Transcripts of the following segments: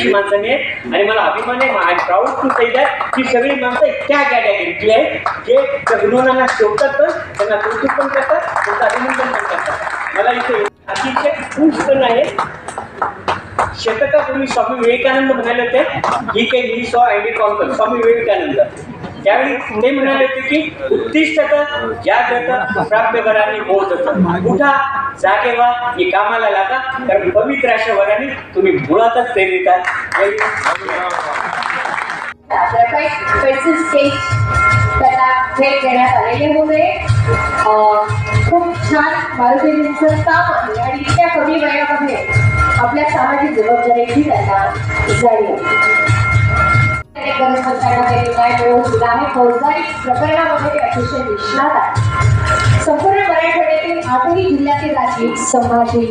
बोटाच्या अशी माणसं मी आहेत. आणि मला अभिमान आहे. I proud to say that ही सगळी माणसं इतक्या कॅटेगरीतली आहेत जे त्या विनोदांना शोधतात पण त्यांना कौतुक पण करतात त्यांचं अभिनंदन पण करतात. मला इथे अतिशय खुश पण आहे. शतकापूर्वी स्वामी विवेकानंद म्हणाले होते ही काही ही सॉ आयडी कॉन्फरन्स स्वामी विवेकानंद. त्यावेळी ते म्हणाले होते की उत्तिष्ठत जागृत प्राप्य वराने बोधत उठा जागे व्हा आणि कामाला लागा कारण पवित्र अशा वराने तुम्ही मुळातच प्रेरित पैसे स्टेज त्याला देण्यात आलेले होते. खूप छान मारुतीजींचं काम आहे आणि इतक्या कमी वयामध्ये आपल्या सामाजिक जबाबदारीची त्यांना जाणीव. गरज त्यांनी काय मिळवून दिलं आहे फौजदारी प्रकरणामध्ये ते अतिशय निष्णात आहे. संपूर्ण मराठवाड्यातील आठही जिल्ह्यातील राजी संभाजी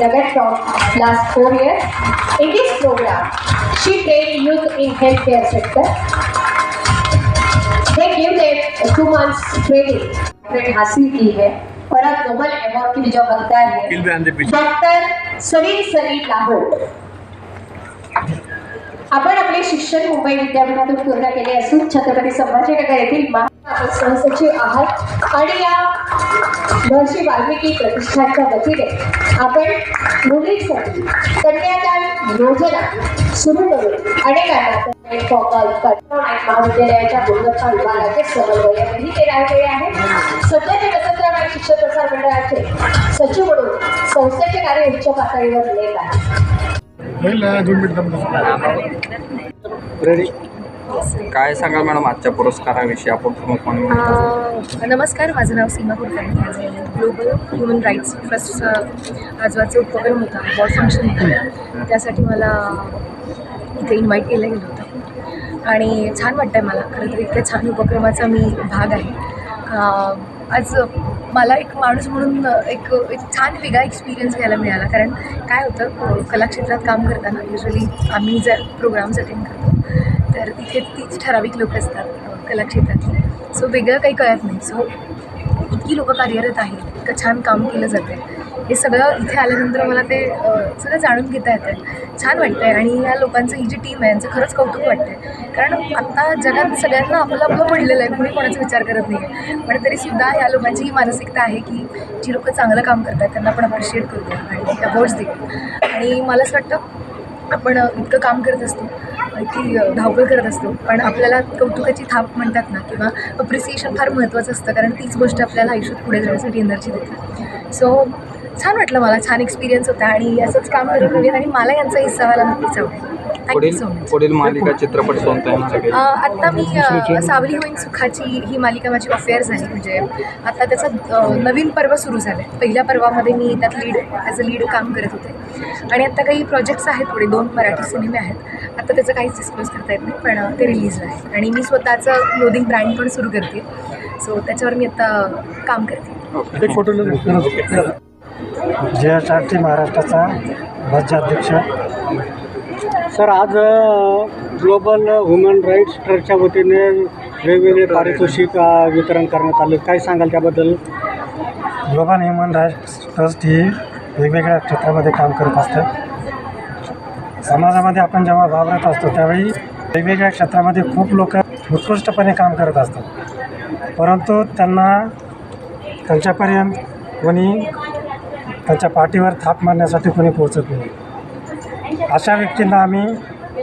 दगड from last four years in this program she train youth in health care sector give them two months training. Training हासिल की है. और अब नोबल अवार्ड की जो हकदार है डॉक्टर सलीम सलीम लाहोर. आपण आपले शिक्षण मुंबई विद्यापीठातून पूर्ण केले असून छत्रपती संभाजीनगर येथील सहसचिव आहात. आणि या महर्षी वाल्मिकी प्रतिष्ठानच्या वतीने आपण मुलींसाठी कन्यादान योजना सुरू करून अनेकांना महाविद्यालयाच्या गुणवत्ता विभागाचे समन्वयकही केले गेले आहे. सध्याचे वसंतराव आणि शिक्षण प्रसार मंडळाचे सचिव म्हणून संस्थेचे कार्य उच्च पातळीवर नेत आहे काय सांगाल मॅडम आजच्या पुरस्काराविषयी? आपण प्रमुख म्हणून अ, नमस्कार माझं नाव सीमा कुलकर्णी माझे ग्लोबल ह्युमन राईट्स ट्रस्टचं आजवाचं उपक्रम होता बॉड फंक्शन होतं. त्यासाठी मला इथे इन्व्हाइट केलं गेलं होतं. आणि छान वाटतं आहे मला. खरं तर इतक्या छान उपक्रमाचा मी भाग आहे. आज मला एक माणूस म्हणून एक एक छान वेगळा एक्सपिरियन्स घ्यायला मिळाला. कारण काय होतं कलाक्षेत्रात काम करताना युजली आम्ही जर प्रोग्राम्स अटेंड करतो तर तिथे तीच ठराविक लोक असतात कलाक्षेत्रातली. सो वेगळं काही कळत नाही. सो इतकी लोकं कार्यरत आहेत इतकं छान काम केलं जातं हे सगळं इथे आल्यानंतर मला ते सगळं जाणून घेता येतं छान वाटतं आहे आणि या लोकांचं ही जी टीम आहे यांचं खरंच कौतुक वाटतं आहे कारण आत्ता जगात सगळ्यांना आपलं आपलं पडलेलं आहे कुणी कोणाचा विचार करत नाही आहे पण तरीसुद्धा या लोकांची ही मानसिकता आहे की जी लोकं चांगलं काम करतात त्यांना आपण अप्रिशिएट करतो आणि अवॉर्ड्स देऊ आणि मला असं वाटतं आपण इतकं काम करत असतो की धावपळ करत असतो पण आपल्याला कौतुकाची थाप म्हणतात ना किंवा अप्रिसिएशन फार महत्त्वाचं असतं कारण तीच गोष्ट आपल्याला आयुष्यात पुढे जाण्यासाठी एनर्जी देते. सो छान वाटलं मला छान एक्सपिरियन्स होता आणि असंच काम करत राहूयात आणि मला यांचा हिस्सा व्हायला नक्कीच आवडेल थँक्यू पुढील सो मच पुढील मालिका चित्रपट कोणता आहे आमच्याकडे आत्ता मी अ, सावली होईन सुखाची ही मालिका माझी अफेअर झाली. म्हणजे आता त्याचा अ, नवीन पर्व सुरू झालं आहे पहिल्या पर्वामध्ये मी त्यात लीड ॲज अ लीड काम करत होते. आणि आत्ता काही प्रोजेक्ट्स आहेत पुढे दोन मराठी सिनेमे आहेत. आता त्याचं काहीच डिस्क्लोज करता येत नाही पण अ, ते रिलीजला आहे. आणि मी स्वतःचं क्लोदिंग ब्रँड पण सुरू करते. सो त्याच्यावर मी आता काम करते. आर टी महाराष्ट्राचा राज्याध्यक्ष सर आज ग्लोबल ह्युमन राईट्स ट्रस्टच्या वतीने वेगवेगळे पारितोषिक वितरण करण्यात आले. काय सांगाल त्याबद्दल? ग्लोबल ह्युमन राईट्स ट्रस्ट ही वेगवेगळ्या क्षेत्रामध्ये काम करत असते. समाजामध्ये आपण जेव्हा वावरत असतो त्यावेळी वेगवेगळ्या क्षेत्रामध्ये खूप लोक उत्कृष्टपणे काम करत असतात. परंतु त्यांना त्यांच्यापर्यंत कोणी त्यांच्या पाठीवर थाप मारण्यासाठी कोणी पोहोचत नाही. अशा व्यक्तींना आम्ही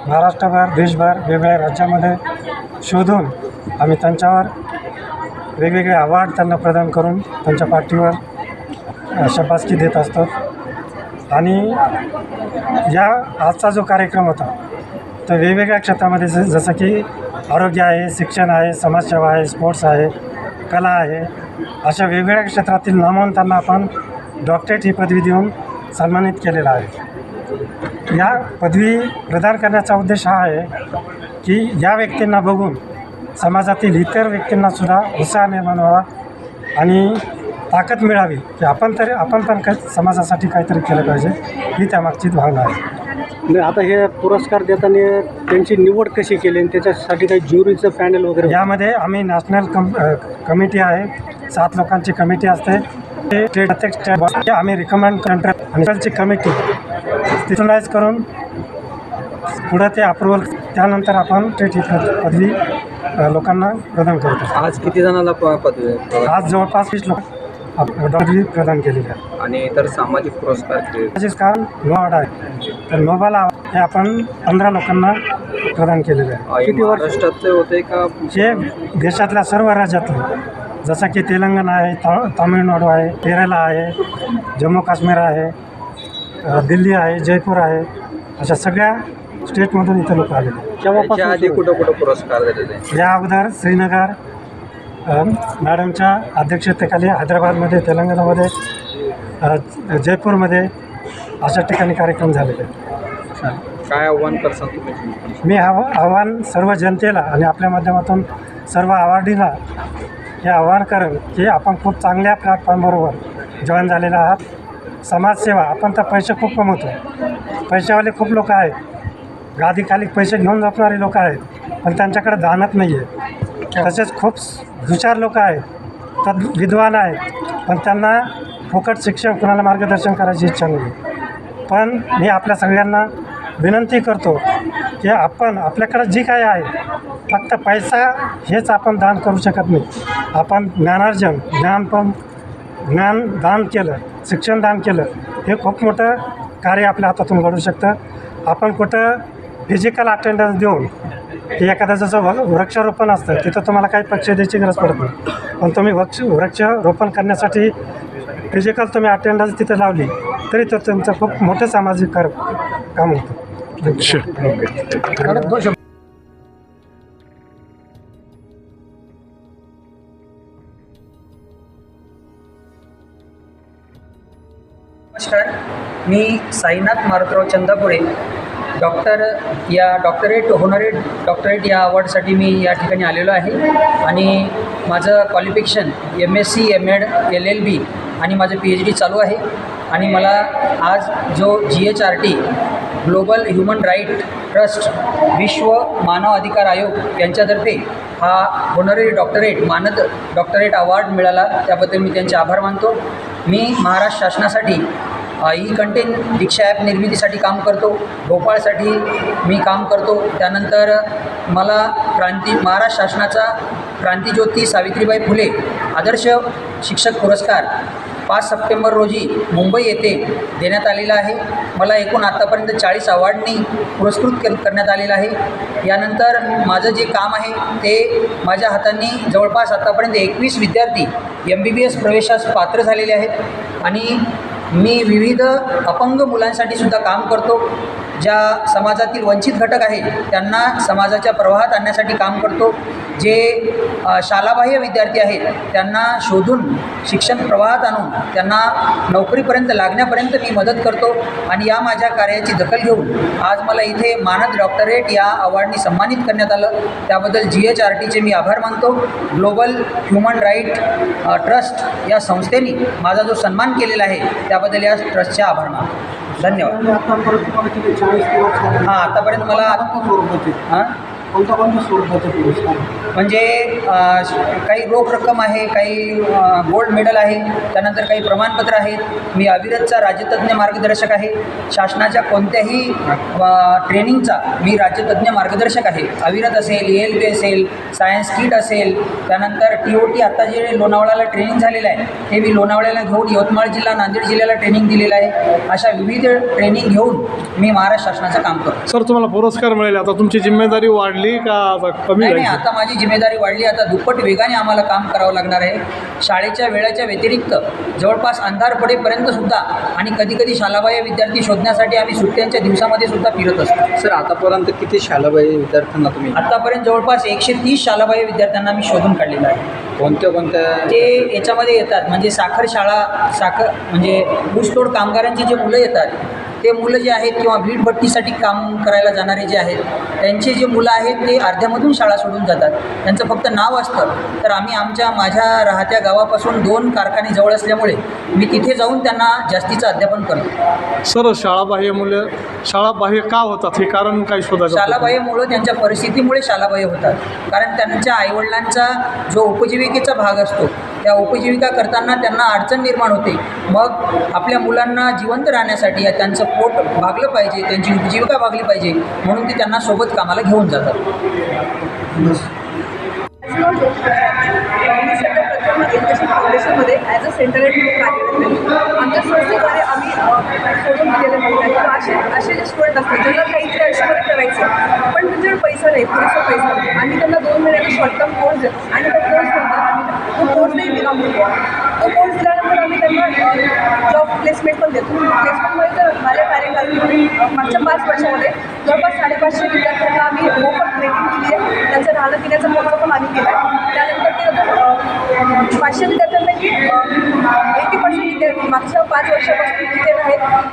महाराष्ट्रभर देशभर वेगवेगळ्या राज्यामध्ये शोधून आम्ही त्यांच्यावर वेगवेगळे अवॉर्ड त्यांना प्रदान करून त्यांच्या पाठीवर अ, शाबासकी देत असतो. आणि या आजचा जो कार्यक्रम होता तो वेगवेगळ्या क्षेत्रामध्ये ज जसं की आरोग्य आहे शिक्षण आहे समाजसेवा आहे स्पोर्ट्स आहे कला आहे अशा वेगवेगळ्या क्षेत्रातील नामवंतांना आपण डॉक्टरेट ही पदवी देऊन सन्मानित केलेला आहे. या पदवी प्रदान करण्याचा उद्देश हा आहे की या व्यक्तींना बघून समाजातील इतर व्यक्तींनासुद्धा उत्साह निर्माण व्हावा आणि ताकद मिळावी की आपण तरी आपण पण काही समाजासाठी काहीतरी केलं पाहिजे ही त्यामागची भावना आहे. आता हे पुरस्कार देताना त्यांची निवड कशी केली आणि त्याच्यासाठी काही ज्युरीचं पॅनल वगैरे यामध्ये आम्ही नॅशनल कम कमिटी आहे सात लोकांची कमिटी असते प्रत्येक स्टेट आम्ही रिकमेंड त्यांची कमिटी तिथूनलाइज करून पुढं ते अप्रुव्हल त्यानंतर आपण ते पदवी लोकांना प्रदान करतो. आज किती जणांना पदवी आज जवळपास वीस लोक पदवी प्रदान केलेली आहे. आणि इतर सामाजिक पुरस्कार तसेच कारण नोवाड आहे. तर नोबाल हे आपण पंधरा लोकांना प्रदान केलेले आहे. हे महाराष्ट्रातले होते का हे देशातल्या सर्व राज्यातले. जसं की तेलंगणा आहे ता तामिळनाडू आहे केरळ आहे जम्मू काश्मीर आहे दिल्ली आहे जयपूर आहे अशा सगळ्या स्टेटमधून इथं लोक आलेले आहेत. याच्या आधी कुठं कुठं पुरस्कार दिलेले या अगोदर श्रीनगर मॅडमच्या अध्यक्षतेखाली हैदराबादमध्ये तेलंगणामध्ये जयपूरमध्ये अशा ठिकाणी कार्यक्रम झालेले आहेत. काय आव्हान तुम्ही मी आव आव्हान सर्व जनतेला आणि आपल्या माध्यमातून सर्व आवार्डीला हे आव्हान करेन की आपण खूप चांगल्या प्लॅटफॉर्मबरोबर जॉईन झालेला आहात. समाजसेवा आपण तर पैसे खूप कमवतो. पैशावाले खूप लोक आहेत. गादीखाली पैसे घेऊन जपणारे लोक आहेत. पण त्यांच्याकडे दानत नाही आहे तसेच खूप हुशार लोक आहेत. तर विद्वान आहेत. पण त्यांना फुकट शिक्षण कुणाला मार्गदर्शन करायची इच्छा नाही पण मी आपल्या सगळ्यांना विनंती करतो की आपण आपल्याकडं जी काय आहे फक्त पैसा हेच आपण दान करू शकत नाही. आपण ज्ञानार्जन ज्ञान पण ज्ञान दान केलं शिक्षण दान केलं हे खूप मोठं कार्य आपल्या हातातून घडू शकतं. आपण कुठं फिजिकल अटेंडन्स देऊन की एखादं जसं व वृक्षारोपण असतं तिथं तुम्हाला काही पक्ष द्यायची गरज पडत नाही. पण तुम्ही वृक्ष वृक्षारोपण करण्यासाठी फिजिकल तुम्ही अटेंडन्स तिथं लावली तरी तर तुमचं खूप मोठं सामाजिक कर काम होतं. नमस्कार. मी साईनाथ मारुतराव चंदापुरे डॉक्टर या डॉक्टरेट होनरेट डॉक्टरेट या अवॉर्डसाठी मी या ठिकाणी आलेलो आहे. आणि माझं qualification M S C M Ed L L B आणि माझं पी एच डी चालू आहे. आणि मला आज जो G H R T global human right trust विश्व मानव अधिकार आयोग यांच्यातर्फे हा होनररी डॉक्टरेट मानद डॉक्टरेट अवॉर्ड मिळाला. त्याबद्दल मी त्यांचे आभार मानतो. मी महाराष्ट्र शासनासाठी ई कंटेन दीक्षा ॲप निर्मितीसाठी काम करतो. भोपाळसाठी मी काम करतो. त्यानंतर मला क्रांती महाराष्ट्र शासनाचा क्रांतीज्योती सावित्रीबाई फुले आदर्श शिक्षक पुरस्कार पाच सप्टेंबर रोजी मुंबई येथे देण्यात आलेला आहे. मला एकूण आत्तापर्यंत चाळीस अवॉर्डनी पुरस्कृत के करण्यात आलेलं आहे. यानंतर माझं जे काम आहे ते माझ्या हातांनी जवळपास आत्तापर्यंत एकवीस विद्यार्थी एम बी बी एस प्रवेशास पात्र झालेले आहेत. आणि मी विविध अपंग मुलांसाठी सुद्धा काम करतो. ज्या समाजातील वंचित घटक आहेत त्यांना समाजाच्या प्रवाहात आणण्यासाठी काम करतो. जे शालाबाह्य विद्यार्थी आहेत त्यांना शोधून शिक्षण प्रवाहात आणून त्यांना नोकरीपर्यंत लागण्यापर्यंत मी मदत करतो आणि या माझ्या कार्याची दखल घेऊन आज मला इथे मानद डॉक्टरेट या अवॉर्डनी सन्मानित करण्यात आलं. त्याबद्दल जी एच आर टीचे मी आभार मानतो. ग्लोबल ह्युमन राईट ट्रस्ट या संस्थेने माझा जो सन्मान केलेला आहे त्याबद्दल या ट्रस्टचे आभार मानतो. धन्यवाद. हां आतापर्यंत मला हां? कोणत्या कोणत्या स्वरूपाचे पुरस्कार? म्हणजे काही रोख रक्कम आहे काही गोल्ड मेडल आहे त्यानंतर काही प्रमाणपत्र आहेत. मी अविरतचा राज्यतज्ञ मार्गदर्शक आहे. शासनाच्या कोणत्याही ट्रेनिंगचा मी राज्यतज्ञ मार्गदर्शक आहे. अविरत असेल एल पी असेल सायन्स किट असेल त्यानंतर टी ओ टी आत्ता जे लोणावळ्याला ट्रेनिंग झालेलं आहे ते मी लोणावळ्याला घेऊन यवतमाळ जिल्हा नांदेड जिल्ह्याला ट्रेनिंग दिलेलं आहे. अशा विविध ट्रेनिंग घेऊन मी महाराष्ट्र शासनाचं काम करतो. सर तुम्हाला पुरस्कार मिळाले. आता तुमची जिम्मेदारी वाढली. का आता कमी नाही नाही झाली आता माझी जिम्मेदारी वाढली आता दुप्पट वेगाने आम्हाला काम करावं लागणार आहे. शाळेच्या वेळेच्या व्यतिरिक्त जवळपास अंधार पडेपर्यंत सुद्धा आणि कधी कधी शालाबाह्य विद्यार्थी शोधण्यासाठी आम्ही सुट्ट्यांच्या दिवसामध्ये सुद्धा फिरत असतो. सर आतापर्यंत किती शालाबाई विद्यार्थ्यांना तुम्ही आत्तापर्यंत जवळपास एकशे तीस शालाबाह्य विद्यार्थ्यांना मी शोधून काढलेलं आहे. कोणत्या कोणत्या ते याच्यामध्ये येतात म्हणजे साखर शाळा साखर म्हणजे ऊसतोड कामगारांची जे मुलं येतात ते मुलं जे आहेत किंवा वीटभट्टीसाठी काम करायला जाणारे जे आहेत त्यांचे जे मुलं आहेत ते अर्ध्यामधून शाळा सोडून जातात. त्यांचं फक्त नाव असतं. तर आम्ही आमच्या माझ्या राहत्या गावापासून दोन कारखाने जवळ असल्यामुळे मी तिथे जाऊन त्यांना जास्तीचं अध्यापन करतो. सर शाळाबाह्य मुलं शाळाबाह्य का होतात? हे कारण काय शोधायचं शालाबाह्य मुलं त्यांच्या परिस्थितीमुळे शालाबाह्य होतात. कारण त्यांच्या आईवडिलांचा जो उपजीविकेचा भाग असतो त्या उपजीविका करताना त्यांना अडचण निर्माण होते. मग आपल्या मुलांना जिवंत राहण्यासाठी त्यांचं पोट भागलं पाहिजे त्यांची उपजीविका भागली पाहिजे म्हणून ते त्यांना सोबत कामाला घेऊन जातात. मी एज्युकेशन फाउंडेशनमध्ये ॲज अ सेंटर हेड म्हणून कार्यरत आहे. आमच्या संस्थेद्वारे आम्ही शोधून सोडून दिलेले मुलं किंवा असे असे जे स्टुडंट असतात ज्यांना काहीतरी आयुष्यामध्ये करायचं पण त्यांच्याकडे पैसा नाही पुरेसा पैसा नाही. आम्ही त्यांना दोन महिन्याचा शॉर्ट टर्म कोर्स देतो. आणि त्या कोर्स नंतर आम्ही तो कोर्सही दिला मुलगा. तो कोर्स दिल्यानंतर आम्ही त्यांना प्लेसमेंट पण देतो. प्लेसमेंटमध्ये तर माझ्या कार्यकाळी मागच्या पाच वर्षामध्ये जवळपास साडेपाचशे विद्यार्थ्यांना आम्ही मोफत ट्रेनिंग दिली आहे. त्यांचं राहणं पिण्याचा खर्च पण आम्ही केला आहे. त्यानंतर ते पाचशे विद्यार्थ्यांपैकी एटी पर्सेंट विद्यार्थी मागच्या पाच वर्षापासून तिथे आहेत.